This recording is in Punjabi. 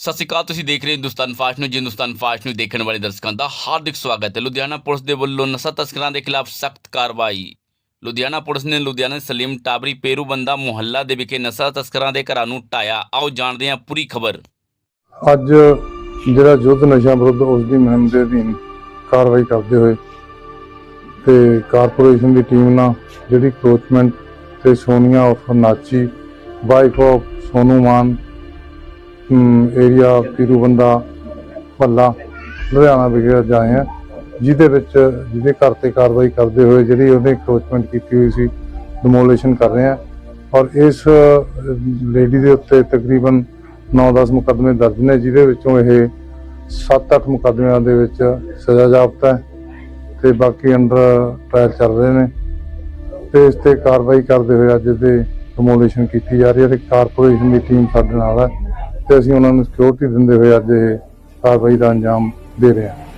ਸਤਿ ਸ਼੍ਰੀ ਅਕਾਲ, ਤੁਸੀਂ ਦੇਖ ਰਹੇ ਹੋ Hindustan fast news. Hindustan fast news ਦੇਖਣ ਵਾਲੇ ਦਰਸ਼ਕਾਂ ਦਾ ਹਾਰਦਿਕ ਸਵਾਗਤ ਹੈ। ਲੁਧਿਆਣਾ ਪੁਲਿਸ ਦੇ ਵੱਲੋਂ ਨਸ਼ਾ ਤਸਕਰਾਂ ਦੇ ਖਿਲਾਫ ਸਖਤ ਕਾਰਵਾਈ। ਲੁਧਿਆਣਾ ਪੁਲਿਸ ਨੇ ਲੁਧਿਆਣਾ ਸਲੀਮ ਟਾਬਰੀ ਪੇਰੂਬੰਦਾ ਮੁਹੱਲਾ ਦੇ ਵਿਖੇ ਨਸ਼ਾ ਤਸਕਰਾਂ ਦੇ ਘਰਾਂ ਨੂੰ ਢਾਇਆ। ਆਓ ਜਾਣਦੇ ਹਾਂ ਪੂਰੀ ਖਬਰ। ਅੱਜ ਜਿਹੜਾ ਯੁੱਧ ਨਸ਼ਾ ਵਿਰੁੱਧ ਉਸ ਦੀ ਮੁਹਿੰਮ ਦੇ ਅਧੀਨ ਕਾਰਵਾਈ ਕਰਦੇ ਹੋਏ ਤੇ ਕਾਰਪੋਰੇਸ਼ਨ ਦੀ ਟੀਮ ਨਾਲ ਜਿਹੜੀ ਕੋਚਮੈਂਟ ਤੇ ਸੋਨੀਆ ਉਰਫ Nachi wife of Sonu Maan area Pirubanda Bhalla, Ludhiana ਵਿਖੇ ਅੱਜ ਆਏ ਆ ਜਿਹਦੇ ਵਿੱਚ, ਜਿਹਦੇ ਘਰ ਤੇ ਕਾਰਵਾਈ ਕਰਦੇ ਹੋਏ ਜਿਹੜੀ ਉਹਨੇ ਕੋਚਮੈਂਟ ਕੀਤੀ ਹੋਈ ਸੀ ਡਿਮੋਲੀਸ਼ਨ ਕਰ ਰਹੇ ਆ ਔਰ ਇਸ ਲੇਡੀ ਦੇ ਉੱਤੇ ਤਕਰੀਬਨ 9-10 ਮੁਕੱਦਮੇ ਦਰਜ ਨੇ, ਜਿਹਦੇ ਵਿੱਚੋਂ ਇਹ 7-8 ਮੁਕੱਦਮਿਆਂ ਦੇ ਵਿੱਚ ਸਜ਼ਾ ਜਾਪਤਾ ਹੈ ਤੇ ਬਾਕੀ ਅੰਡਰ ਟ੍ਰਾਇਲ ਚੱਲ ਰਹੇ ਨੇ ਤੇ ਇਸ ਤੇ ਕਾਰਵਾਈ ਕਰਦੇ ਹੋਏ ਅੱਜ ਦੇ ਡਿਮੋਲੀਸ਼ਨ ਕੀਤੀ ਜਾ ਰਹੀ ਹੈ ਤੇ ਕਾਰਪੋਰੇਸ਼ਨ ਦੀ ਟੀਮ ਸਾਡੇ ਨਾਲ ਹੈ। ਤੇ ਅਸੀਂ ਉਹਨਾਂ ਨੂੰ ਸਿਕਿਉਰਿਟੀ ਦਿੰਦੇ ਹੋਏ ਅੱਜ ਇਹ ਕਾਰਵਾਈ ਦਾ ਅੰਜਾਮ ਦੇ ਰਹੇ ਹਾਂ।